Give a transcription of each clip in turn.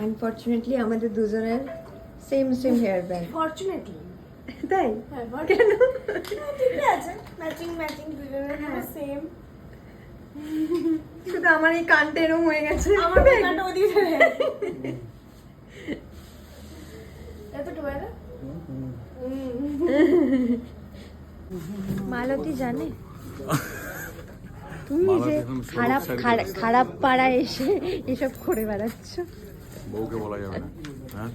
Unfortunately আমাদের দুজনের same same hair band fortunately তাই? হ্যাঁ কেন? ঠিক আছে। ম্যাচিং ম্যাচিং দুজনের সেম শুধু আমার এই কানটা এরকম হয়ে গেছে। আমার কানটা ওদিকে চলে গেছে। মালতী জানে? তুমি যে খারাপ। খারাপ পাড়ায় এসে এসব করে বেড়াচ্ছ। বউকে বলা যাবে না। হ্যাঁ?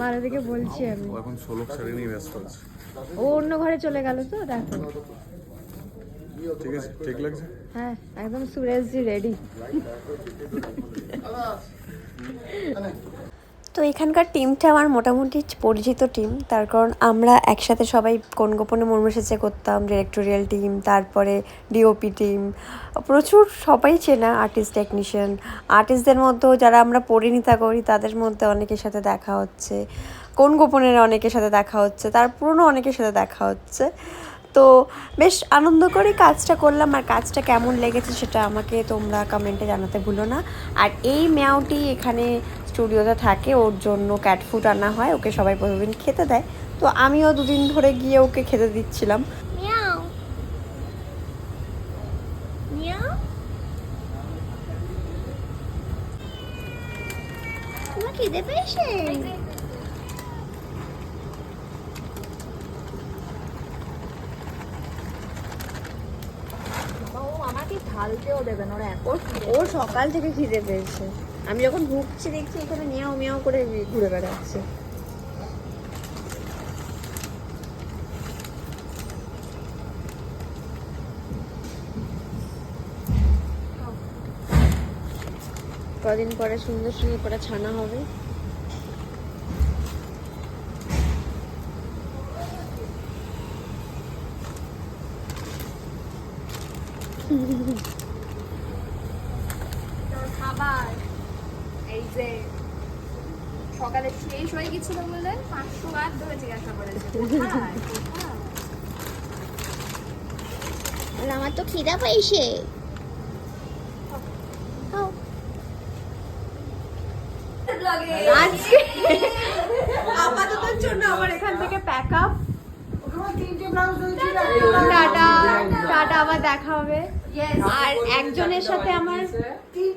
মারা আছে বলছি আমি। ও এখন ষোলক শাড়ি নিয়ে ব্যস্ত আছে। ও অন্য ঘরে চলে গেল তো দেখো। ঠিক আছে ঠিক লাগছে? হ্যাঁ একদম সুরেশজি রেডি তো এখানকার টিমটা আমার মোটামুটি পরিচিত টিম তার কারণ আমরা একসাথে সবাই কোন গোপনে মর্মসেচে করতাম ডিরেক্টোরিয়াল টিম তারপরে ডিওপি টিম প্রচুর সবাই চেনা আর্টিস্ট টেকনিশিয়ান আর্টিস্টদের মধ্যেও যারা আমরা পরিণীতা করি, তাদের মধ্যে অনেকের সাথে দেখা হচ্ছে। কোন গোপনের অনেকের সাথে দেখা হচ্ছে, তার পুরনো অনেকের সাথে দেখা হচ্ছে। তো বেশ আনন্দ করে কাজটা করলাম, আর কাজটা কেমন লেগেছে সেটা আমাকে তোমরা কমেন্টে জানাতে ভুলো না। আর এই ম্যাওটি এখানে স্টুডিওতে থাকে ওর জন্য ক্যাট ফুড আনা হয় ওকে সবাই প্রতিদিন খেতে দেয়। তো আমিও দুদিন ধরে গিয়ে ওকে খেতে দিচ্ছিলাম। খিদে পেয়েছে? ও আমাকে ঢালতেও দেবে না ওরা ওর ও সকাল থেকে খিদে পেয়েছে। আমি যখন ঢুকছি দেখছি এখানে মিয়াও মিয়াও করে ঘুরে বেড়াচ্ছে। কদিন পরে সুন্দর সুন্দর করে ছানা হবে। খাবার যে সকালে শেষ হয়ে গেছিল বলে পাঁচশো বার ধরে জিজ্ঞাসা করেছে। আমার তো খিদা পেয়েছে আজকে আপাতত জন্য আমার এখান থেকে প্যাক আপ টাটা টাটা আবার দেখা হবে। আর একজনের সাথে আমার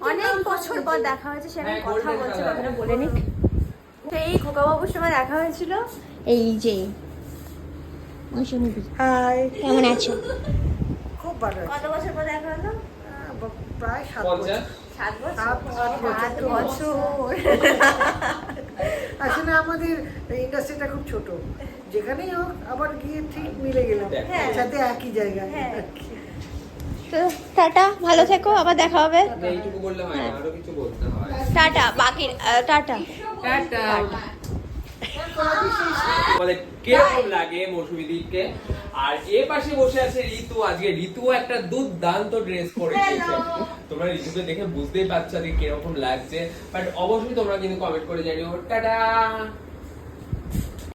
অনেক বছর পর দেখা হয়েছে সে আমি কথা বলছে কথাটা বলে নিক। তো এই খোকাবাবুর সময় দেখা হয়েছিল। এই যে হাই কেমন আছো? খুব ভালো কত বছর পর দেখা হলো? প্রায় সাত বছর। সাত বছর? সাত বছর। আসলে আমাদের ইন্ডাস্ট্রিটা খুব ছোট। যেখানেই হোক আবার গিয়ে ঠিক মিলে গেলাম। হ্যাঁ। সাথে একই জায়গায়। হ্যাঁ। তো টাটা ভালো থেকো আবার দেখা হবে। এইটুকু বললে হয় না আরও কিছু বলতে হয়। টাটা বাকি টাটা। বলে কীরকম লাগে মৌসুমীদিকে আর এ পাশে বসে আছে ঋতু আজকে ঋতু একটা দুর্দান্ত ড্রেস করে দিয়েছে তোমরা ঋতুকে দেখে বুঝতেই পারছ আজকে কীরকম লাগছে। বাট অবশ্যই তোমরা কিন্তু কমেন্ট করে জানিও। টাটা!